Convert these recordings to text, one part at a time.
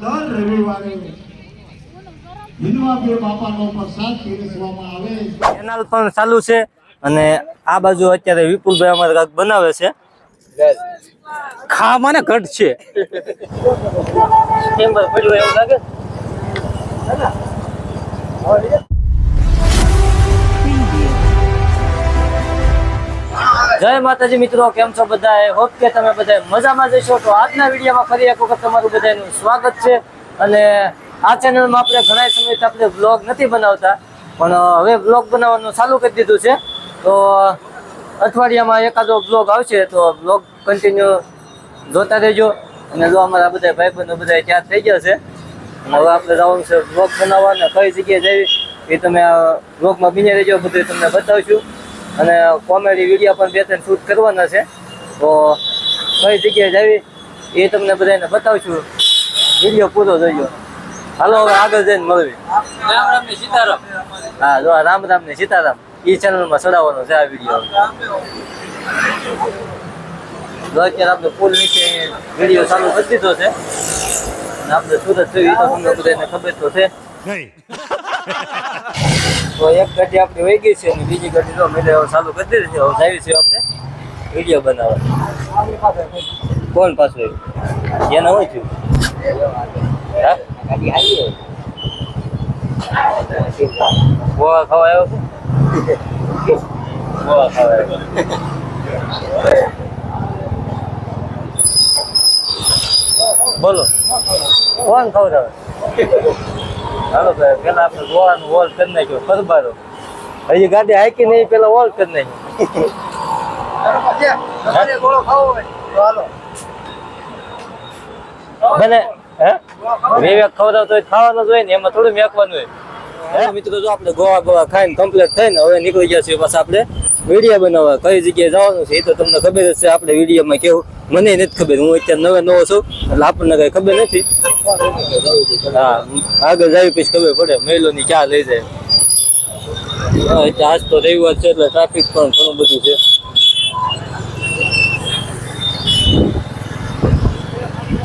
દર રવિવારે હિન્દવા બે બાપાનો પ્રસાદ પીરસવામાં આવે કેનાલ પણ ચાલુ છે અને આ બાજુ અત્યારે વિપુલભાઈ અમારે કાંક બનાવે છે. ખાવાને ઘટ છે. એવું લાગે? જય માતાજી મિત્રો, કેમ છો બધા હોપ કે તમે બધા મજામાં જશો તો આજના વિડીયોમાં ફરી એક વખત તમારું બધાનું સ્વાગત છે. અને આ ચેનલમાં આપણે ઘણા સમયથી આપણે બ્લોગ નથી બનાવતા, પણ હવે બ્લોગ બનાવવાનું ચાલુ કરી દીધું છે. તો, અઠવાડિયામાં એકાદો બ્લોગ આવશે, તો બ્લોગ કન્ટિન્યુ જોતા રહેજો. અને જો અમારા બધા ભાઈબંધો બધા ત્યાં થઈ ગયા છે હવે આપણે જવાનું છે બ્લોગ બનાવવા અને કઈ જગ્યાએ જઈ એ તમે આ બ્લોગમાં બીને રહેજો બધું તમને બતાવશું. અને કોમેડી વીડિયો પણ બે ત્રણ શૂટ કરવાના છે. તો કઈ જગ્યાએ જાવી એ તમને બધાને બતાવશું. વીડિયો પૂરો જોઈજો હાલો હવે આગળ જઈને મળવી. રામ રામ ને સીતારામ. હા જો આ રામ રામ ને સીતારામ. એ ચેનલમાં ચડાવવાનો છે આ વીડિયો જો અત્યારે આપણે પુલ નીચે વીડિયો ચાલુ કરી દીધો છે. આપણે સુરત જોઈએ તો તમને બધાને ખબર તો છે. તો એક ગાડી આપણી વહી ગઈ છે અને બીજી ગાડી તો મેલે હવે ચાલુ કરી દીધી છે. હવે જાવી છે આપણે વીડિયો બનાવવા કોણ પાછું આવ્યું? એને હોય થયું. હા? ગોવા ખાવા આવ્યો છે? ગોવા ખાવા આવ્યો. બોલો. કોણ ખવડાવે? હાલો સાહેબ પેલા આપણે ગોવાનું વોલ કરી નાખ્યો ફરબારો. હજી ગાડી હાકી નહીં પેલા વોલ કરી નાખ્યો. બને હે? વિવેક ખવડાવતો હોય ખાવાનું જ હોય ને એમાં થોડું મેકવાનું હોય. હે મિત્રો જો આપણે ગોવા ગોવા ખાઈને કમ્પ્લીટ થઈને હવે નીકળી ગયા છીએ પાછા આપણે વીડિયો બનાવવા. કઈ જગ્યાએ જવાનું છે એ તો તમને ખબર જ છે આપણે વિડીયોમાં કેવું મને નથી ખબર હું અત્યારે નવે નવો છું એટલે આપણને કઈ ખબર નથી. હા આગળ જાય પછી ખબર પડે. મહિલોની ક્યાં લઈ જાય. હા, એટલે આજ તો રવિવાર છે એટલે ટ્રાફિક પણ ઘણું બધું છે.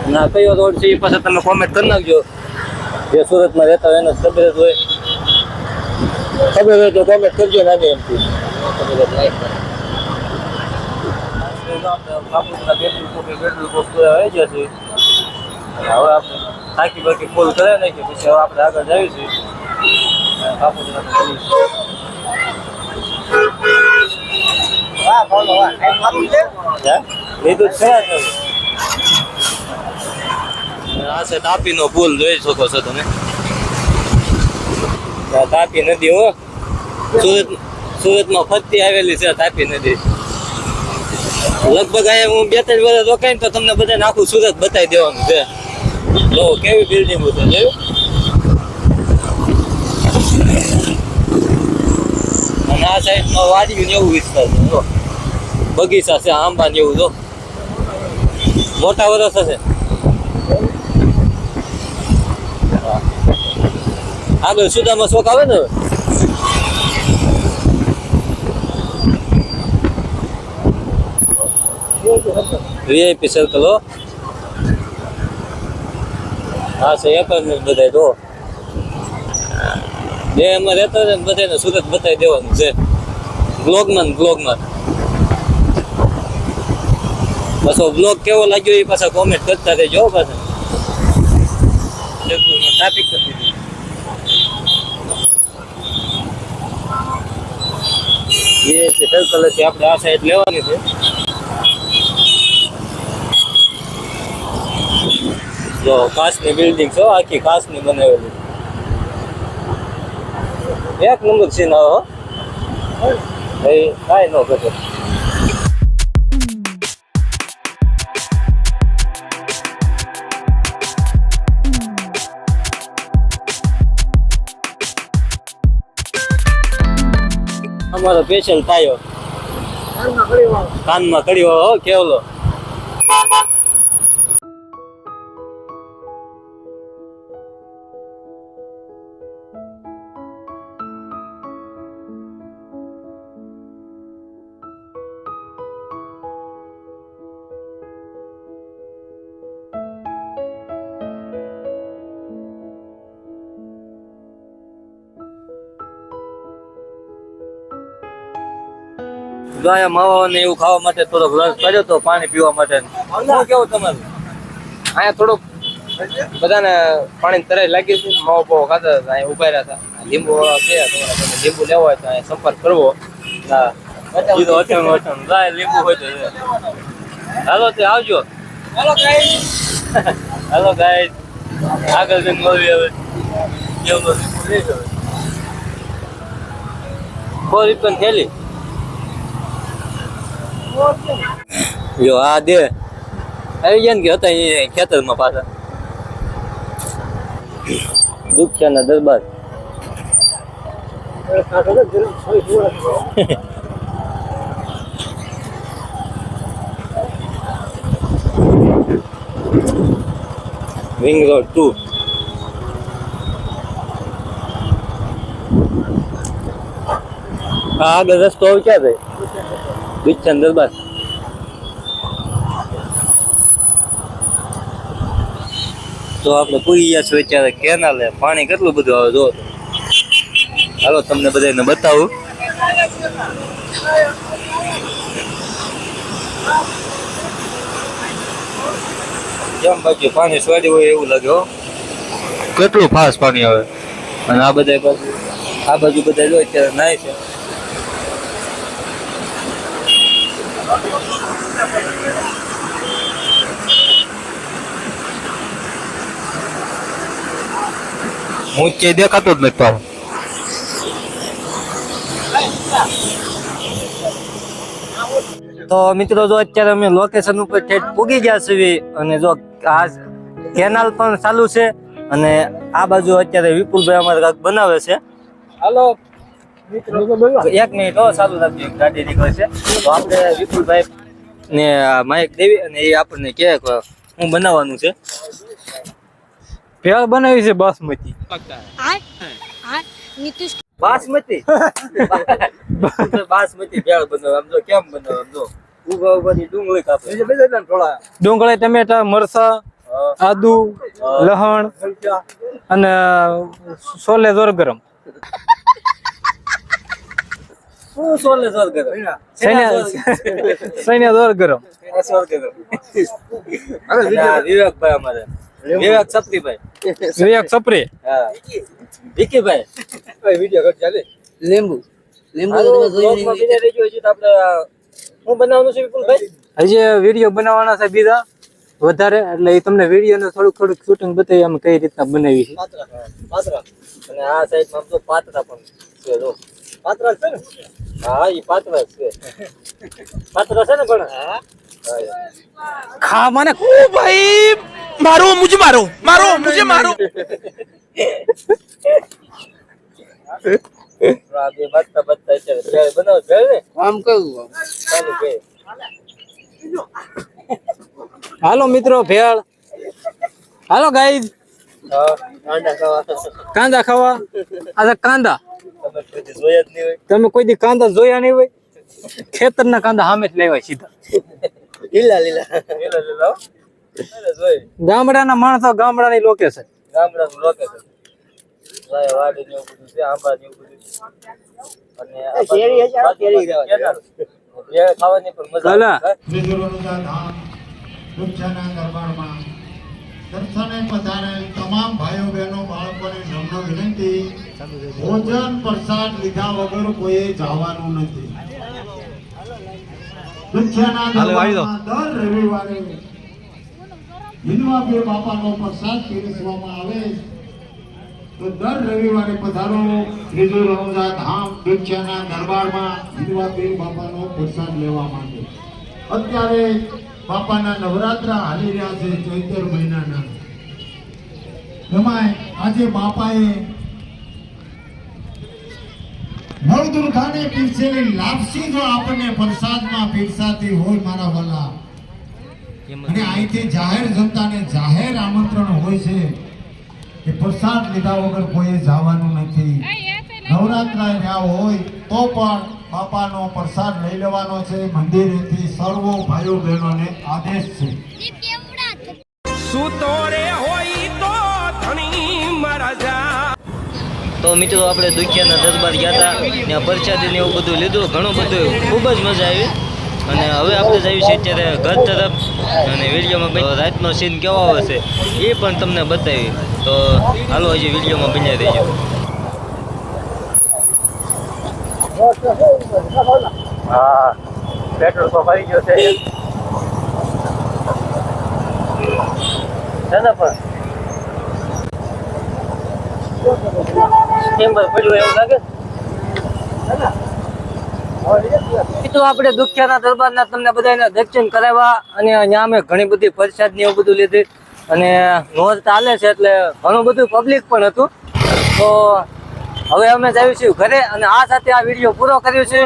ના કયો રોડ છે એ પાછા તમે કોમેન્ટ કરી નાખજો. જે સુરતમાં રહેતા હોય એને જ ખબર જ હોય. ખબર હોય તો કોમેન્ટ કરજો ને આજે એમથી. હવે આપણે થાકી બાકી ફૂલ કરે નાખીએ પછી હવે આપણે આગળ લીધું છે ને. આ છે તાપીનો પુલ જોઈ શકો છો તમે. તાપી નદી હો. સુરત સુરતમાં ફરતી આવેલી છે તાપી નદી. લગભગ અહીંયા હું બે ત્રણ વર્ષ રોકાઈને તો તમને બધાને આખું સુરત બતાવી દેવાનું છે. જો કેવી બિલ્ડિંગ છે જોયું અને આ સાઈડમાં વાડિયું એવું વિસ્તાર છે, જો. બગીચા છે, આંબા ને એવું, જો. મોટા વરસ હશે. આગળ સુદામાં શોખ આવે ને વીઆઈપી સર્કલ હો. હા, છે એપાર્ટમેન્ટ બધા તો બે એમાં રહેતા ને બધાને સુરત બતાવી દેવાનું છે બ્લોગમાં બ્લોગમાં પાછો બ્લોગ કેવો લાગ્યો એ પાછા કોમેન્ટ કરતા રહેજો પાછા. ટ્રાફિક દીધું. સર્કલ હતી, આપણે આ સાઈડ લેવાની છે. જો કાચની બિલ્ડિંગ છો આખી કાચની બનાવેલી. એક નંબર છે ના ભાઈ, કાંઈ ન ઘટે. અમારો પેશન્ટ પાયો કાનમાં કડી હો, કેવલો. અહીંયા માવા ને એવું ખાવા માટે થોડોક રસ કર્યો તો પાણી પીવા માટે. શું કેવું તમારું? અહીંયા થોડુંક બધાને પાણી તરાઈ લાગી છે માવો પાવો ખાતા હતા અહીંયા ઊભા રહ્યા હતા. લીંબુ વાળા છે તમારે તમે લીંબુ લેવો હોય તો અહીંયા સંપર્ક કરવો. લીંબુ હોય તો. હાલો તે આવજો. હાલો ગાય. હાલો આગળ જઈને મળવી હવે. લીંબુ લેજો રૂપિયા થેલી. જો, આ દે. આવી ગયા ને કે હતા એ ખેતરમાં પાછા. દુખ્યાના દરબાર. રિંગ રોડ ટુ આગળ રસ્તો ક્યાં થાય દુખ્યાના દરબાર તો આપણે પૂરી ગયા છો અત્યારે કેનાલે, પાણી કેટલું બધું આવે જો હાલો, તમને બધાને બતાવું. જેમ બાકી પાણી સ્વાડી હોય એવું લાગે કેટલું ફાસ્ટ પાણી આવે? અને આ બધા આ બાજુ બધા જો અત્યારે નાય છે. હું ક્યાંય દેખાતો જ નથી પાછો તો મિત્રો જો અત્યારે અમે લોકેશન ઉપર ઠેઠ પૂગી ગયા છીએ અને જો આ કેનાલ પણ ચાલુ છે અને આ બાજુ અત્યારે વિપુલભાઈ અમારે કાંક બનાવે છે. હાલો. એક મિનિટ હો ચાલુ રાખજો ગાડી નીકળે છે. તો આપણે વિપુલભાઈ ને માઇક દેવી અને એ આપણને કે હું બનાવવાનું છે. ભેળ બનાવી છે બાસમતી. બાસમતી? બાસમતી ભેળ બનાવે આમ કેમ બનાવે ઊભા ઉભાની ડુંગળી કાપે. ડુંગળી ટમેટા મરસા આદુ લહણ અને સોલે જોર ગરમ. સોલે સોલ કરે સૈન્ય જોર કરો સોલ કરે વિવેકભાઈ અમારે. વિવેક સપ્તીભાઈ વિવેક સપરે? હા. વિકીભાઈ. લીંબુ. લીંબુ હાલો, તમે જોઈ બ્લોગમાં હજી આપણે આ બનાવવાનું છે વિપુલભાઈ? હજી વીડિયો બનાવવાના છે બીજા. વધારે એટલે એ તમને વીડિયો ને થોડુંક થોડુંક શૂટિંગ બતાવી અમે કઈ રીતના બનાવી છે. પાત્રા. અને આ સાઈડમાં તો પાત્રા પણ છે જો. પાત્ર છે ને? હા એ પાત્ર છે. પાત્ર છે ને પણ ખા મને. ઓ ભાઈ મારો મુજે મારો મારો મુજે મારો. ભેળ બનાવ ભેળ આમ કહ્યું ચાલુ હાલો મિત્રો ભેળ. Hello guys. કાંદા ખાવા. આજે કાંદા. તમે કોઈ જોયા નહીં હોય. તમે કોઈ દી કાંદા જોયા નહીં હોય? ખેતરના કાંદા સામે જ લેવાય સીધા. લીલા લીલા. લીલા લીલા ગામડાના માણસો ગામડાની ગામડાનું ને બધું છે ને બાજુ કેનાલ. ભેળ ખાવાની પણ મજા ભલા. આવે. ત્રિજોરણુજા ધામ વૃક્ષના દરબારમાં દર્શને પધારેલ તમામ ભાઈઓ બહેનો બાળકોને નમ્ર વિનંતી. ભોજન પ્રસાદ લીધા વગર કોઈએ જવાનું નથી. દર રવિવારે હિન્દવાપીર બાપાનો પ્રસાદ પીરસવામાં આવે. તો દર રવિવારે પધારો. ત્રીજું રણુજા ધામ વૃક્ષના દરબારમાં હિન્દવાપીર બાપાનો પ્રસાદ લેવા માટે અત્યારે બાપાના નવરાત્રા હાલી રહ્યા છે ચૈતર મહિનાના. એમાં આજે બાપાએ લાપસી જો આપણને પ્રસાદમાં પીરસાતી હોય મારા વાલા. અને અહીંથી જાહેર જનતાને જાહેર આમંત્રણ હોય છે કે પ્રસાદ લીધા વગર કોઈએ જવાનું નથી. નવરાત્રા હોય તો પણ બાપાનો પ્રસાદ લઈ લેવાનો છે. મંદિરેથી સર્વો ભાઈઓ બહેનોને આદેશ છે. તો મહારાજા તો મિત્રો આપણે દુખિયાના દરબાર ગયા હતા. ને પરસાદીને એવું બધું લીધું. ઘણું બધું ખૂબ જ મજા આવી. અને હવે આપણે જઈએ છીએ અત્યારે ઘર તરફ. અને વિડીયોમાં રાતનો સીન કેવો હશે એ પણ તમને બતાવી. તો હાલો હજી વિડીયોમાં બન્યા રહીજો. હા, પેટ્રોલ પંપ આવી ગયો છે. છે પણ? એવું લાગે? તો આપણે દુખિયાના દરબારના તમને બધાને દર્શન કરાવ્યા અને અહીંયા અમે ઘણી બધી પ્રસાદ એવું બધું લીધી. અને નોંધ ચાલે છે એટલે ઘણું બધું પબ્લિક પણ હતું. તો હવે અમે જઈશું ઘરે અને આ સાથે આ વીડિયો પૂરો કર્યો છે.